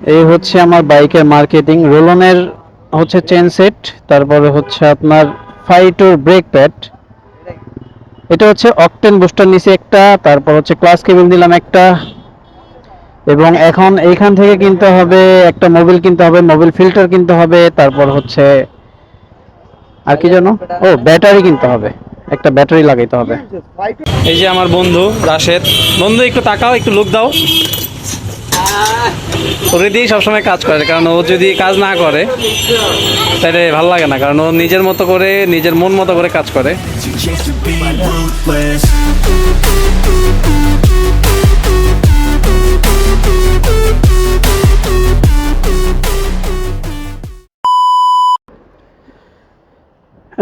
এই হচ্ছে আমার বাইকের মার্কেটিং রোলনের হচ্ছে চেন সেট তারপরে হচ্ছে আপনার ফাইটোর ব্রেক প্যাড এটা হচ্ছে অকটেন বুস্টার নিচে একটা, তারপর হচ্ছে ক্লাস কেবিল দিলাম একটা। এবং এখন এইখান থেকে কিনতে হবে, একটা মোবিল কিনতে হবে মোবিল ফিল্টার কিনতে হবে, তারপর হচ্ছে আর কি জানো ও ব্যাটারি কিনতে হবে। একটা ব্যাটারি লাগাইতে হবে। এই যে আমার বন্ধু রাশেদ। বন্ধু, একটু তাকাও, একটু লুক দাও। ওরে দিয়েই সবসময় কাজ করে, কারণ ও যদি কাজ না করে তাহলে ভালো লাগে না, কারণ ও নিজের মতো করে, নিজের মন মতো করে কাজ করে.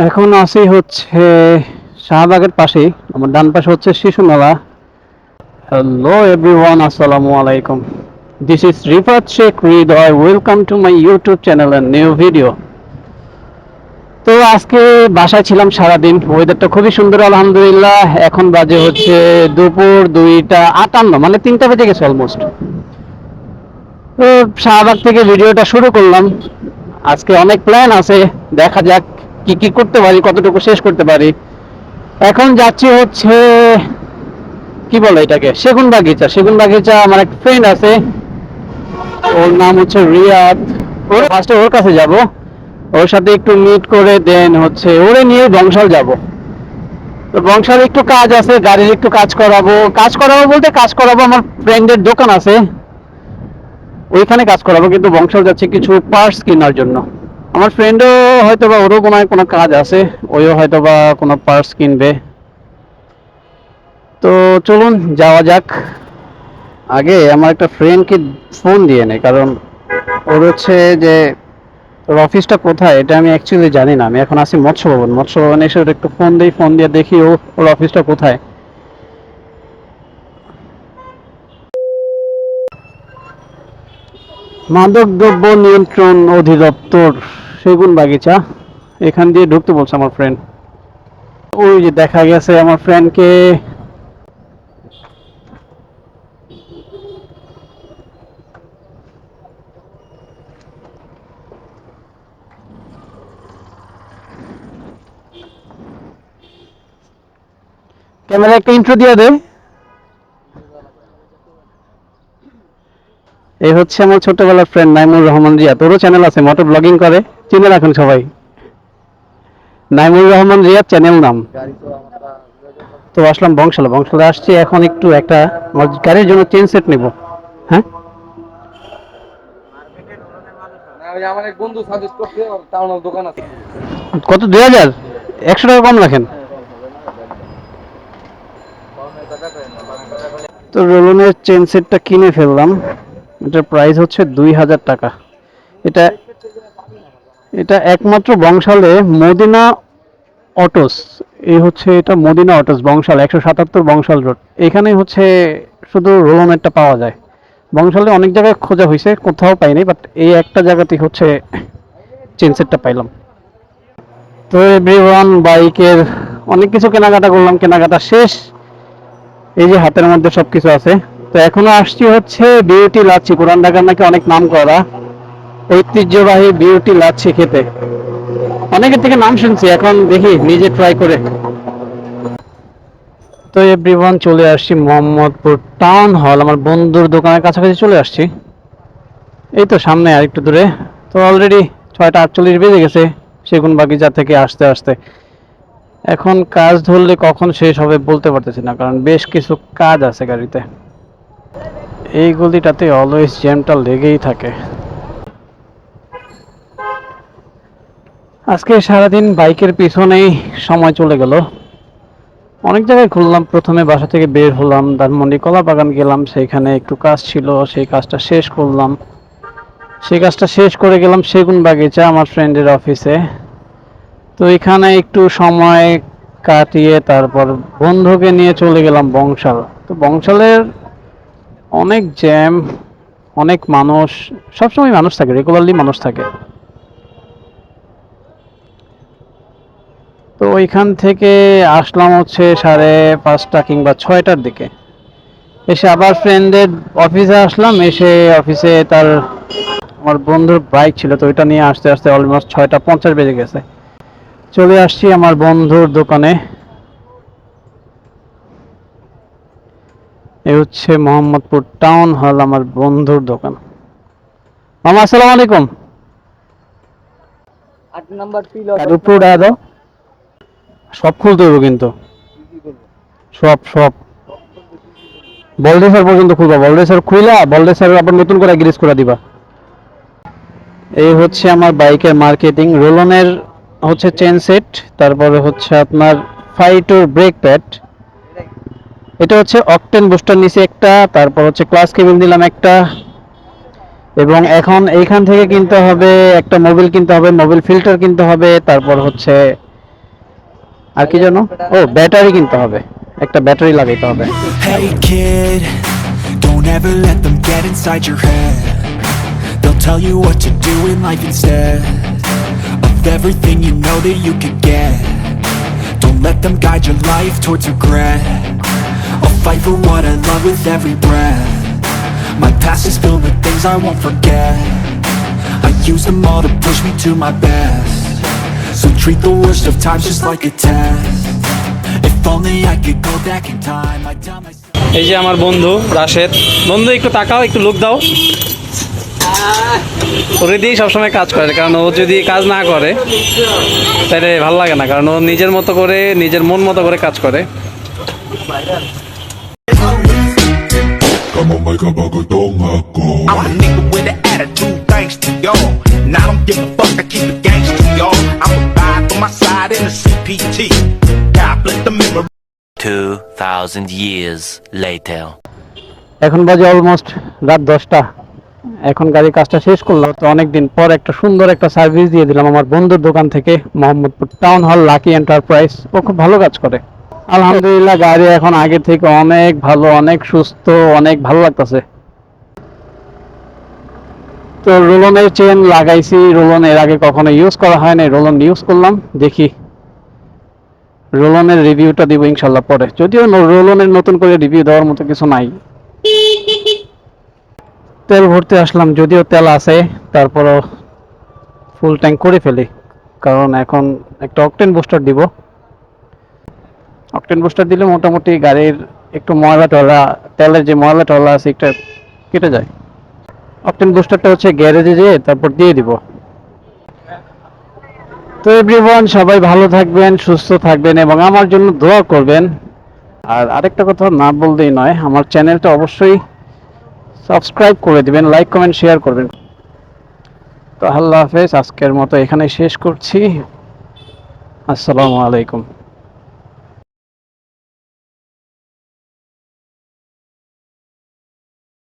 এখন আসি হচ্ছে শাহবাগের পাশেই, আমার ডান পাশে হচ্ছে শিশু মেলা হ্যালো এভরিওয়ান আসসালামু আলাইকুম this is Rifat Sheikh Hridoy welcome to my YouTube channel and new video তো আজকে বাসায় ছিলাম সারাদিন। ওয়েদারটা খুবই সুন্দর, আলহামদুলিল্লাহ। এখন বাজে হচ্ছে দুপুর দুইটা আটান্ন মানে তিনটা বেজে গেছে অলমোস্ট তো শাহবাগ থেকে ভিডিওটা শুরু করলাম। আজকে অনেক প্ল্যান আছে। দেখা যাক কি কি করতে পারি, কতটুকু শেষ করতে পারি। এখন যাচ্ছি হচ্ছে, কি বলে এটাকে? সেগুন বাগিচা সেগুন বাগিচা আমার এক ফ্রেন্ড আছে। ওর নাম হচ্ছে রিয়াদ। ওর ফার্স্টে ওর কাছে যাব। ওর সাথে একটু মিট করে দেন হচ্ছে ওরে নিয়ে বংশাল যাব। তো বংশাল একটু কাজ আছে, গাড়ির একটু কাজ করাবো। কাজ করাবো বলতে কাজ করাবো, আমার ফ্রেন্ডের দোকান আছে। ওইখানে কাজ করাবো, কিন্তু বংশাল যাচ্ছে কিছু পার্টস কেনার জন্য। আমার ফ্রেন্ডও হয়তো বা ওরও কোনো কোনো কাজ আছে, ওইও হয়তো বা কোনো পার্টস কিনবে। তো চলুন, যাওয়া যাক। আগে আমার একটা ফ্রেন্ডকে ফোন দিয়ে নেই, কারণ ওর হচ্ছে যে ওর অফিসটা কোথায় এটা আমি অ্যাকচুয়ালি জানি না। আমি এখন আসি মৎস্য ভবন মৎস্য ভবনে এসে ওর একটু ফোন দিই ফোন দিয়ে দেখি ও ওর অফিসটা কোথায়। মাদক দ্রব্য নিয়ন্ত্রণ অধিদপ্তর, সেগুন বাগিচা, এখান দিয়ে ঢুকতে বলছে আমার ফ্রেন্ড ওই যে দেখা গেছে আমার ফ্রেন্ডকে ক্যামেরা একটা ইন্ট্রো দিয়ে দে এই হচ্ছে আমার ছোটবেলার ফ্রেন্ড নাইমুর রহমান রিয়া তোরও চ্যানেল আছে মোটর ব্লগিং করে। চিনে রাখুন সবাই। নাইমুর রহমান রিয়া চ্যানেল নাম। তো আসলাম বংশালে। বংশালে আসছি এখন একটু একটা গাড়ির জন্য চেন সেট নিব। হ্যাঁ? আমার এক বন্ধু সাজেস্ট করছে ওর টাউনের দোকান আছে। কত? দুই হাজার? একশো টাকা কম রাখেন। তো রোলনের চেন সেটটা কিনে ফেললাম। এটার প্রাইস হচ্ছে দুই হাজার টাকা। এটা এটা একমাত্র বংশালে মদিনা অটোস। এই হচ্ছে এটা মদিনা অটোস বংশাল, একশো সাতাত্তর বংশাল রোড। এখানে হচ্ছে শুধু রোলনেরটা পাওয়া যায়। বংশালে অনেক জায়গায় খোঁজা হয়েছে, কোথাও পাইনি বাট এই একটা জায়গাতেই হচ্ছে চেন সেটটা পাইলাম। তো এভরিওয়ান, বাইকের অনেক কিছু কেনাকাটা করলাম, কেনাকাটা শেষ। এই যে হাতের মধ্যে সবকিছু আছে। তো এখনও আসছি হচ্ছে বিউটি লাচ্ছি। পুরান ঢাকার নাকি অনেক নাম করা। ঐতিহ্যবাহী বিউটি লাচ্ছি খেতে। অনেকের থেকে নাম শুনছি, এখন দেখি নিজে ট্রাই করে। তো এভরিওয়ান চলে আসছি মোহাম্মদপুর টাউন হল আমার বন্ধুর দোকানের কাছাকাছি চলে আসছি। এই তো সামনে আর একটু দূরে। তো অলরেডি ছয়টা আটচল্লিশ বেজে গেছে সেগুন বাগিচা থেকে আসতে আসতে। এখন কাজ ধরলে কখন শেষ হবে বলতে পারতেছি না, কারণ বেশ কিছু কাজ আছে গাড়িতে। এই গলিটাতে অলওয়েজ জ্যামটা লেগেই থাকে। আজকে সারাদিন বাইকের পিছনেই সময় চলে গেল। অনেক জায়গায় ঘুরলাম, প্রথমে বাসা থেকে বের হলাম, ধানমন্ডি কলা বাগান গেলাম সেইখানে একটু কাজ ছিল, সেই কাজটা শেষ করলাম। সেই কাজটা শেষ করে গেলাম সেগুন বাগিচা আমার ফ্রেন্ডের অফিসে তো এখানে একটু সময় কাটিয়ে তারপর বন্ধুকে নিয়ে চলে গেলাম বংশাল। তো বংশালের অনেক জ্যাম, অনেক মানুষ, সবসময় মানুষ থাকে রেগুলারলি মানুষ থাকে। তো ওইখান থেকে আসলাম হচ্ছে সাড়ে পাঁচটা কিংবা ছয়টার দিকে। এসে আবার ফ্রেন্ডের অফিসে আসলাম, এসে অফিসে তার, আমার বন্ধুর বাইক ছিল, তো ওইটা নিয়ে আসতে আসতে অলমোস্ট ছয়টা পঞ্চাশ বেজে গেছে। চলে আসছি আমার বন্ধুর দোকানে। এ হচ্ছে মোহাম্মদপুর টাউন হল আমার বন্ধুর দোকান। মামা আসসালামু আলাইকুম। আট নাম্বার উপরে দাও। সব খুলতে হবে কিন্তু। সব সব। বলডেসার পর্যন্ত খুলবা। বলডেসার খুইলা বলডেসার আবার নতুন করে গ্রিস করে দিবা। এই হচ্ছে আমার বাইকের মার্কেটিং। রোলনের হচ্ছে চেন সেট তারপরে হচ্ছে আপনার ফাইটোর ব্রেক প্যাড এটা হচ্ছে অকটেন বুস্টার নিচে একটা, তারপর হচ্ছে ক্লাস কেবিল দিলাম একটা। এবং এখন এইখান থেকে কিনতে হবে একটা মোবিল কিনতে হবে মোবিল ফিল্টার কিনতে হবে, তারপর হচ্ছে আর কি জানো ও ব্যাটারি কিনতে হবে, একটা ব্যাটারি লাগাইতে হবে। Tell you what to do in life instead. of everything you know that you could get. Don't let them guide your life towards regret. I'll fight for what I love with every breath. My past is filled with things I won't forget. I use them all to push me to my best. So treat the worst of times just like a test. If only I could go back in time, I'd tell myself. এই যে আমার বন্ধু রাশেদ বন্ধু একটু তাকাও একটু look দাও ওরে দিয়েই সবসময় কাজ করে কারণ ও যদি কাজ না করে তাহলে ভালো লাগে না কারণ ও নিজের মতো করে নিজের মন মতো করে কাজ করে। এখন বাজে অলমোস্ট রাত দশটা। এখন গাড়ির কাজটা শেষ করলাম তো অনেকদিন পর একটা সুন্দর একটা সার্ভিস দিয়ে দিলাম আমার বন্ধুর দোকান থেকে, Mohammadpur town hall lucky enterprise ও খুব ভালো কাজ করে। আলহামদুলিল্লাহ, গাড়ি এখন আগের থেকে অনেক ভালো, অনেক সুস্থ, অনেক ভালো লাগতেছে। তো রোলনের চেন লাগাইছি, রোলন এর আগে কখনো ইউজ করা হয় না রোলন ইউজ করলাম, দেখি। রোলনের রিভিউটা দিব ইনশাল্লাহ পরে। যদিও রোলনের নতুন করে রিভিউ দেওয়ার মতো কিছু নাই। তেল ভরতে আসলাম, যদিও তেল আছে, তারপরও ফুল ট্যাঙ্ক করে ফেলি, কারণ এখন একটা অকটেন বুস্টার দিব। অকটেন বুস্টার দিলে মোটামুটি গাড়ির একটু ময়লা টয়লা, তেলের যে ময়লা টয়লা আছে, একটা কেটে যায়। অকটেন বুস্টারটা হচ্ছে গ্যারেজে যেয়ে তারপর দিয়ে দিব। তো এভরিওয়ান সবাই ভালো থাকবেন, সুস্থ থাকবেন, এবং আমার জন্য দোয়া করবেন। আর আরেকটা কথা না বলতেই নয়, আমার চ্যানেলটা অবশ্যই সাবস্ক্রাইব করে দিবেন, লাইক, কমেন্ট, শেয়ার করবেন। তো আল্লাহ হাফেজ, আজকের মতো এখানে শেষ করছি। আসসালামু আলাইকুম।